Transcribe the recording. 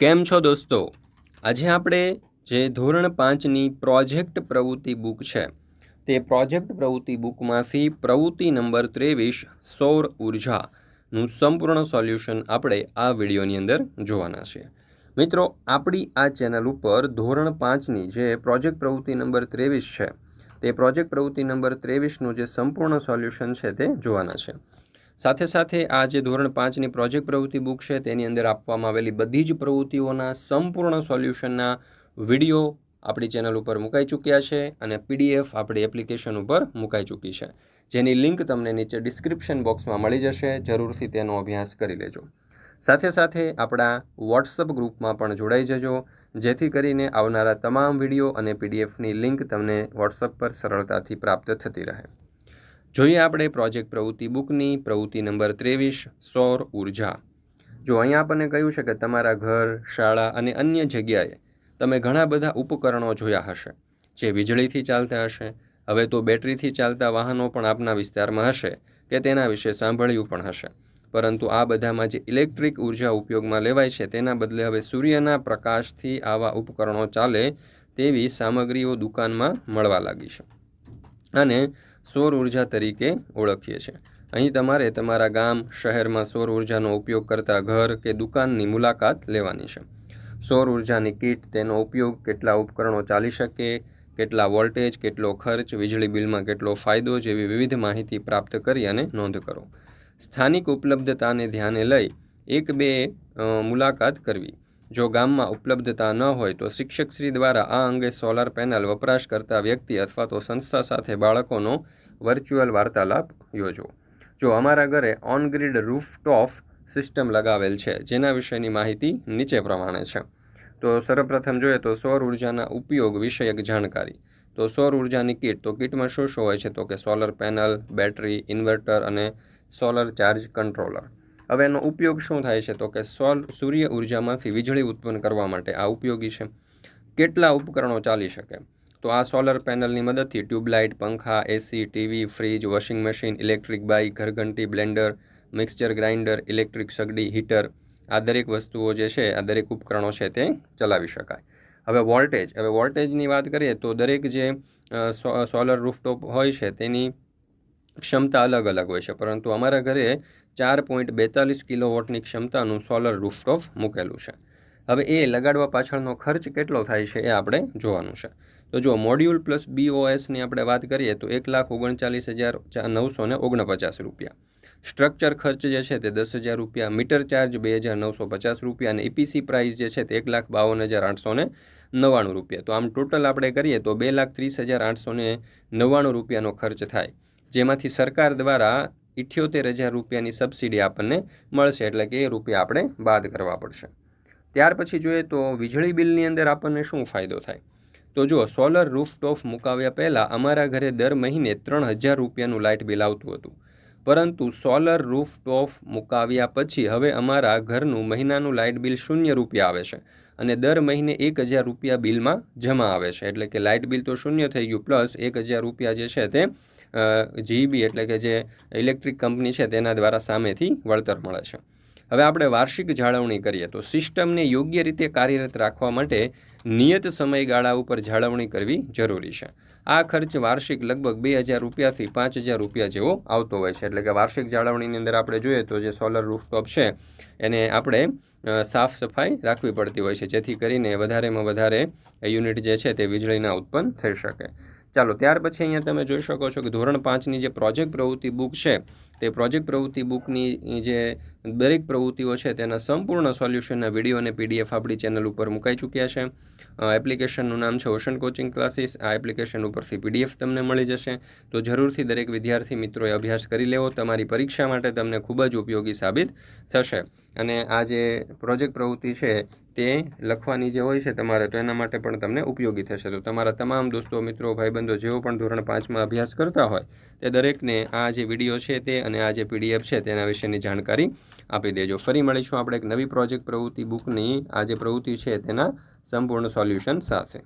કેમ છો દોસ્તો? આજે આપણે જે ધોરણ પાંચની પ્રોજેક્ટ પ્રવૃત્તિ બુક છે, તે પ્રોજેક્ટ પ્રવૃત્તિ બુકમાંથી પ્રવૃત્તિ નંબર ત્રેવીસ, સૌર ઉર્જાનું સંપૂર્ણ સોલ્યુશન આપણે આ વિડીયોની અંદર જોવાના છે. મિત્રો, આપણી આ ચેનલ ઉપર ધોરણ પાંચની જે પ્રોજેક્ટ પ્રવૃત્તિ નંબર ત્રેવીસ છે, તે પ્રોજેક્ટ પ્રવૃત્તિ નંબર ત્રેવીસનું જે સંપૂર્ણ સોલ્યુશન છે તે જોવાના છે. સાથે સાથે આ જે ધોરણ પાંચની પ્રોજેક્ટ પ્રવૃત્તિ બુક છે, તેની અંદર આપવામાં આવેલી બધી જ પ્રવૃત્તિઓના સંપૂર્ણ સોલ્યુશનના વીડિયો આપણી ચેનલ ઉપર મુકાઈ ચૂક્યા છે અને પીડીએફ આપણી એપ્લિકેશન ઉપર મુકાઈ ચૂકી છે. જેની લિંક તમને નીચે ડિસ્ક્રિપ્શન બોક્સમાં મળી જશે, જરૂરથી તેનો અભ્યાસ કરી લેજો. સાથે સાથે આપણા વોટ્સઅપ ગ્રુપમાં પણ જોડાઈ જજો, જેથી કરીને આવનારા તમામ વીડિયો અને પીડીએફની લિંક તમને વોટ્સઅપ પર સરળતાથી પ્રાપ્ત થતી રહે. જોઈએ આપણે પ્રોજેક્ટ પ્રવૃત્તિ બુકની પ્રવૃત્તિ નંબર ત્રેવીસ, સૌર ઊર્જા. જો અહીંયા આપણને કહ્યું છે કે તમારા ઘર, શાળા અને અન્ય જગ્યાએ તમે ઘણા બધા ઉપકરણો જોયા હશે, જે વીજળીથી ચાલતા હશે. હવે તો બેટરીથી ચાલતા વાહનો પણ આપના વિસ્તારમાં હશે કે તેના વિશે સાંભળ્યું પણ હશે. પરંતુ આ બધામાં જે ઇલેક્ટ્રિક ઊર્જા ઉપયોગમાં લેવાય છે તેના બદલે હવે સૂર્યના પ્રકાશથી આવા ઉપકરણો ચાલે તેવી સામગ્રીઓ દુકાનમાં મળવા લાગી છે. અને સૌર ઊર્જા તરીકે ઓળખીએ છીએ. અહીં તમારે તમારા ગામ, શહેરમાં સૌર ઉર્જાનો ઉપયોગ કરતા ઘર કે દુકાનની મુલાકાત લેવાની છે. સૌર ઉર્જાની કીટ, તેનો ઉપયોગ કેટલા ઉપકરણો ચાલી શકે, કેટલા વોલ્ટેજ, કેટલો ખર્ચ, વીજળી બિલમાં કેટલો ફાયદો જેવી વિવિધ માહિતી પ્રાપ્ત કરી અને નોંધ કરો. સ્થાનિક ઉપલબ્ધતાને ધ્યાને લઈ એક બે મુલાકાત કરવી. જો ગામમાં ઉપલબ્ધતા ન હોય તો શિક્ષકશ્રી દ્વારા આ અંગે સોલાર પેનલ વપરાશ કરતા વ્યક્તિ અથવા તો સંસ્થા સાથે બાળકોનો વર્ચ્યુઅલ વાર્તાલાપ યોજો. જો અમારા ઘરે ઓનગ્રીડ રૂફટોફ સિસ્ટમ લગાવેલ છે, જેના વિશેની માહિતી નીચે પ્રમાણે છે. તો સર્વપ્રથમ જોઈએ તો સૌર ઉર્જાના ઉપયોગ વિષયક જાણકારી. તો સૌર ઉર્જાની કીટ, તો કીટમાં શું શું હોય છે? તો કે સોલર પેનલ બેટરી ઇન્વર્ટર અને સોલર ચાર્જ કંટ્રોલર હવે એનો ઉપયોગ શું થાય છે? તો કે સોલ સૂર્ય ઉર્જામાંથી વીજળી ઉત્પન્ન કરવા માટે આ ઉપયોગી છે. કેટલા ઉપકરણો ચાલી શકે? તો આ સોલર પેનલની મદદથી ટ્યુબલાઇટ, પંખા AC TV, fridge, washing machine, electric bike, ઘરઘંટી, blender, mixture grinder, electric સગડી, હીટર આ દરેક વસ્તુઓ જે છે, આ દરેક ઉપકરણો છે તે ચલાવી શકાય. હવે વોલ્ટેજ. હવે વોલ્ટેજની વાત કરીએ તો દરેક જે સોલર રૂફટોપ હોય છે તેની ક્ષમતા અલગ અલગ હોય છે. પરંતુ અમારા ઘરે ચાર પોઈન્ટ બેતાલીસ કિલો વોટની ક્ષમતાનું સોલર રૂફટોપ મૂકેલું છે. હવે એ લગાડવા પાછળનો ખર્ચ કેટલો થાય છે એ આપણે જોવાનું છે. તો જો મોડ્યુલ પ્લસ બીઓએસની આપણે વાત કરીએ તો એક લાખ ઓગણચાલીસ હજાર નવસો ને ઓગણપચાસ રૂપિયા. સ્ટ્રક્ચર ખર્ચ જે છે તે દસ હજાર રૂપિયા, મીટર ચાર્જ બે હજાર નવસો પચાસ રૂપિયા અને ઇપીસી પ્રાઇસ જે છે તે એક લાખ બાવન હજાર આઠસો ને નવ્વાણું રૂપિયા. તો આમ ટોટલ આપણે કરીએ તો બે લાખ ત્રીસ હજાર આઠસો ને નવ્વાણું રૂપિયાનો ખર્ચ થાય. જેમાંથી સરકાર દ્વારા ઇઠ્યોતેર હજાર રૂપિયાની સબસિડી આપણને મળશે, એટલે કે એ રૂપિયા આપણે બાદ કરવા પડશે. ત્યાર પછી જોઈએ તો વીજળી બિલની અંદર આપણને શું ફાયદો થાય? તો જો સોલર રૂફટોપ મુકાવ્યા પહેલાં અમારા ઘરે દર મહિને ત્રણ હજાર રૂપિયાનું લાઇટ બિલ આવતું હતું. પરંતુ સોલર રૂફટોપ મુકાવ્યા પછી હવે અમારા ઘરનું મહિનાનું લાઇટ બિલ શૂન્ય રૂપિયા આવે છે અને દર મહિને એક હજાર રૂપિયા બિલમાં જમા આવે છે. એટલે કે લાઇટ બિલ તો શૂન્ય થઈ ગયું, પ્લસ એક હજાર રૂપિયા જે છે તે જીબી એટલે કે જે ઇલેક્ટ્રિક કંપની છે તેના દ્વારા સામેથી વળતર મળે છે. હવે આપણે વાર્ષિક જાળવણી કરીએ તો સિસ્ટમને યોગ્ય રીતે કાર્યરત રાખવા માટે નિયત સમયગાળા ઉપર જાળવણી કરવી જરૂરી છે. આ ખર્ચ વાર્ષિક લગભગ બે હજાર રૂપિયાથી પાંચ હજાર રૂપિયા જેવો આવતો હોય છે. એટલે કે વાર્ષિક જાળવણીની અંદર આપણે જોઈએ તો જે સોલર રૂફટોપ છે, એને આપણે સાફ સફાઈ રાખવી પડતી હોય છે. જેથી કરીને વધારેમાં વધારે યુનિટ જે છે તે વીજળીના ઉત્પન્ન થઈ શકે. ચાલો, ત્યાર પછી અહીંયા તમે જોઈ શકો છો કે ધોરણ પાંચની જે પ્રોજેક્ટ પ્રવૃત્તિ બુક છે, તે પ્રોજેક્ટ પ્રવૃત્તિ બુકની જે દરેક પ્રવૃત્તિઓ છે, તેના સંપૂર્ણ સોલ્યુશનના વીડિયો અને પીડીએફ આપણી ચેનલ ઉપર મુકાઈ ચૂક્યા છે. એપ્લિકેશનનું નામ છે ઓશન કોચિંગ ક્લાસીસ. આ એપ્લિકેશન ઉપરથી પીડીએફ તમને મળી જશે. તો જરૂરથી દરેક વિદ્યાર્થી મિત્રોએ અભ્યાસ કરી લેવો. તમારી પરીક્ષા માટે તમને ખૂબ જ ઉપયોગી સાબિત થશે. અને આ જે પ્રોજેક્ટ પ્રવૃત્તિ છે, તે લખવાની જે હોય છે તમારે, તો એના માટે પણ તમને ઉપયોગી થશે. તો તમારા તમામ દોસ્તો, મિત્રો, ભાઈબંધો, જેઓ પણ ધોરણ પાંચમાં અભ્યાસ કરતા હોય, તે દરેકને આ જે વીડિયો છે તે અને આ જે પીડીએફ છે તેના વિશેની જાણકારી આપી દેજો. ફરી મળીશું આપણે એક નવી પ્રોજેક્ટ પ્રવૃત્તિ બુકની આ જે પ્રવૃત્તિ છે તેના સંપૂર્ણ સોલ્યુશન સાથે.